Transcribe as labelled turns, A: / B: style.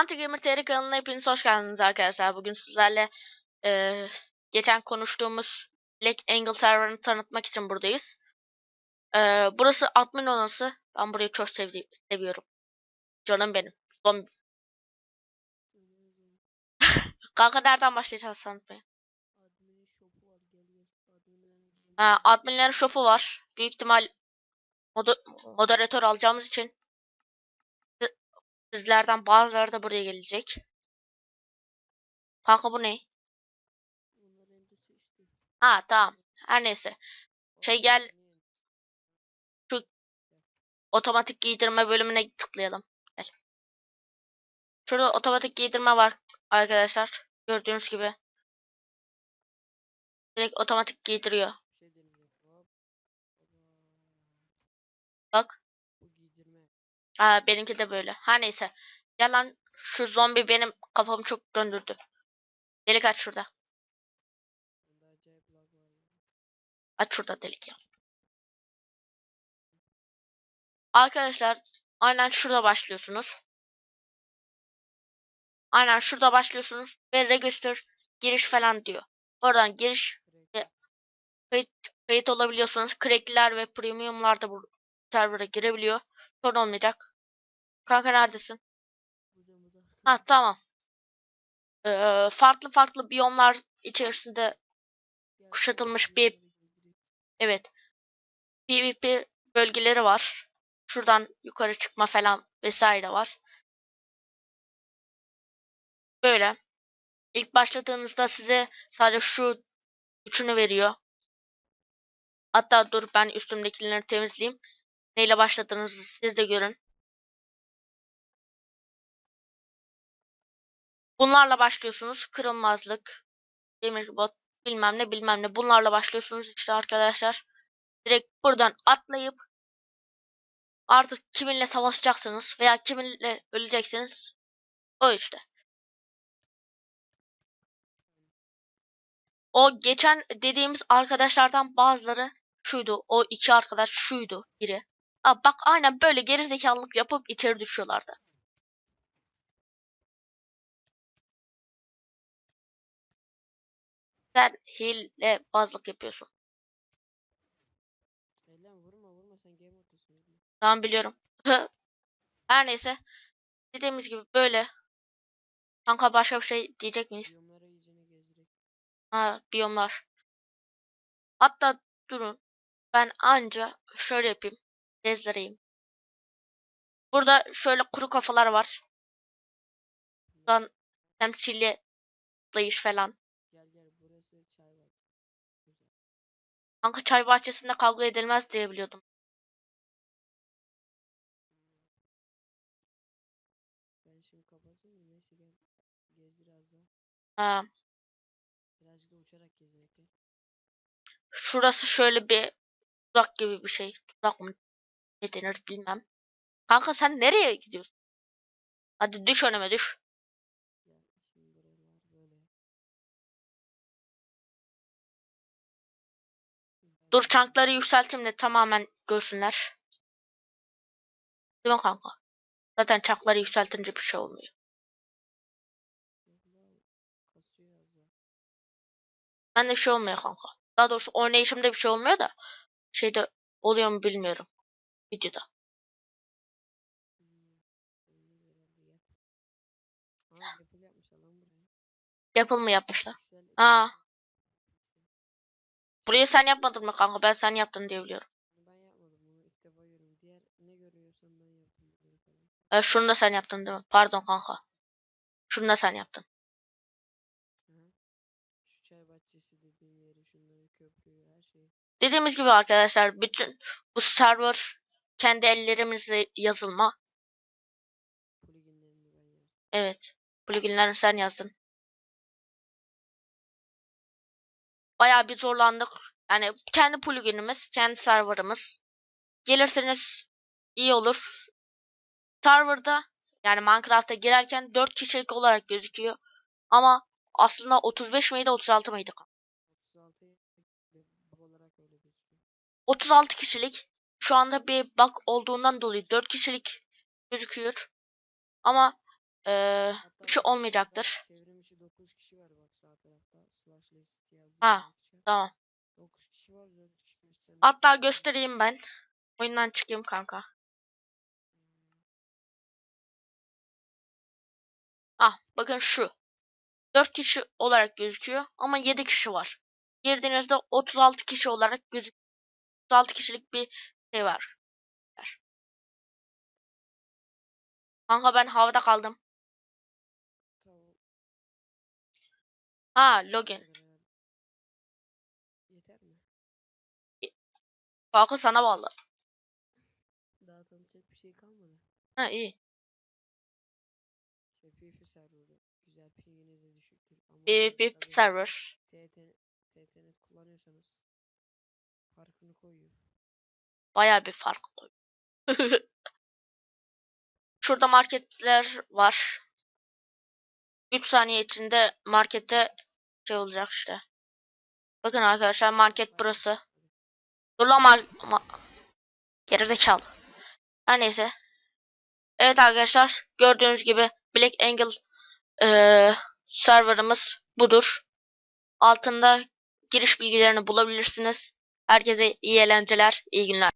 A: Anti Gamer TR kanalına hepiniz hoş geldiniz arkadaşlar. Bugün sizlerle eee, geçen konuştuğumuz Black Angle serverını tanıtmak için buradayız. Eee, burası admin odası. Ben burayı çok sevdi seviyorum. Canım benim. Zombi. Kanka nereden başlayacağız tanıtmaya?
B: Admin'in şopu var
A: adminlerin. Büyük ihtimal moder- moderatör alacağımız için sizlerden bazıları da buraya gelecek. Kanka bu ne? Ha tamam. Her neyse. Şey gel-
B: ne?
A: otomatik giydirme bölümüne tıklayalım. Gel. Şurada otomatik giydirme var arkadaşlar. Gördüğünüz gibi. Direkt otomatik giydiriyor.
B: Şey.
A: Bak. Ha benimki de böyle. Her neyse. Gel şu zombi benim kafamı çok döndürdü. Delik aç şurada. Aç şurada delik ya. Arkadaşlar aynen şurada başlıyorsunuz. Aynen şurada başlıyorsunuz ve register giriş falan diyor. Oradan giriş
B: Crack.
A: kayıt, kayıt olabiliyorsunuz. Crack'liler ve premium'lar da bu server'a girebiliyor. Sorun olmayacak. Kanka neredesin? Ha tamam. Ee, farklı farklı biyomlar içerisinde kuşatılmış bir- evet PvP bölgeleri var. Şuradan yukarı çıkma falan vesaire var. Böyle. İlk başladığınızda size sadece şu üçünü veriyor. Hatta dur ben üstümdekileri temizleyeyim. Neyle başladığınızı siz de görün. Bunlarla başlıyorsunuz. Kırılmazlık, demir bot, bilmem ne bilmem ne. Bunlarla başlıyorsunuz işte arkadaşlar. Direkt buradan atlayıp artık kiminle savaşacaksınız veya kiminle öleceksiniz. O işte. O geçen dediğimiz arkadaşlardan bazıları şuydu. O iki arkadaş şuydu biri. Aa, bak aynen böyle gerizekalılık yapıp içeri düşüyorlardı. Sen hilebazlık yapıyorsun.
B: Hey lan vurma vurma sen game vurma.
A: Tamam biliyorum. Her neyse. Dediğimiz gibi böyle. Kanka başka bir şey diyecek miyiz? Ha biyomlar. Hatta durun. Ben anca şöyle yapayım. Gezdireyim. Burada şöyle kuru kafalar var. Buradan temsili atlayış falan.
B: Gel gel burası çay var. Güzel.
A: Kanka çay bahçesinde kavga edilmez diye biliyordum.
B: Ben şimdi kapatayım da neyse gel. Gezdir az daha.
A: Ha,
B: Birazcık da uçarak gel.
A: şurası şöyle bir tuzak gibi bir şey. Tuzak mı? Ne denir bilmem. Kanka sen nereye gidiyorsun? Hadi düş önüme düş. Dur çankları yükselteyim de tamamen görsünler. Değil mi kanka? Zaten çankları yükseltince bir şey olmuyor.
B: Daha.
A: Bende bir şey olmuyor kanka. Daha doğrusu oynayışımda bir şey olmuyor da şeyde oluyor mu bilmiyorum. Videoda.
B: Apple
A: mı yapmışlar? Aa. Burayı sen yapmadın mı kanka? Ben sen yaptın diye biliyorum.
B: Ben yapmadım bunu ilk defa görüyorum. Diğer ne görüyorsam ben yaptım.
A: E, şunu da sen yaptın değil mi? Pardon kanka. Şunu da sen yaptın.
B: Şu çay bahçesi dediğim yeri, şunları, köprüyü, her şeyi.
A: Dediğimiz gibi arkadaşlar bütün bu server kendi ellerimizle yazılma.
B: Pluginlerini.
A: Evet. Pluginleri sen yazdın. Bayağı bir zorlandık. Yani kendi pluginimiz, kendi serverımız. Gelirseniz iyi olur. Serverda yani Minecraft'a girerken 4 kişilik olarak gözüküyor. Ama aslında 35 miydi 36 mıydı?
B: 36 bu olarak öyle gözüküyor.
A: 36 kişilik. Şu anda bir bug olduğundan dolayı 4 kişilik gözüküyor. Ama Ee, bir şey olmayacaktır.
B: sağda Çevrim içi 9 kişi var bak sağ tarafta. Slash list yazdı.
A: Ha, Tamam.
B: 9 kişi var 4 kişi göstermek
A: Hatta göstereyim ben. Oyundan çıkayım kanka. Ah bakın şu. 4 kişi olarak gözüküyor ama 7 kişi var. Girdiğinizde 36 kişi olarak gözük 36 kişilik bir şey var. Kanka ben havada kaldım. Ha login.
B: Yeter mi?
A: Kanka sana bağlı.
B: Daha tanıtacak bir şey kalmadı.
A: Ha iyi.
B: PvP serverı. Güzel pinginiz de düşüktür. Ama tabii
A: server.
B: TT, TTNet kullanıyorsanız farkını koyuyor.
A: Baya bir fark koy. Şurada marketler var. 3 saniye içinde markette şey olacak işte. Bakın arkadaşlar market burası. Dur lan mar ma- Gerizekalı. Her neyse. Evet arkadaşlar gördüğünüz gibi Black Angle eee serverımız budur. Altında giriş bilgilerini bulabilirsiniz. Herkese iyi eğlenceler, iyi günler.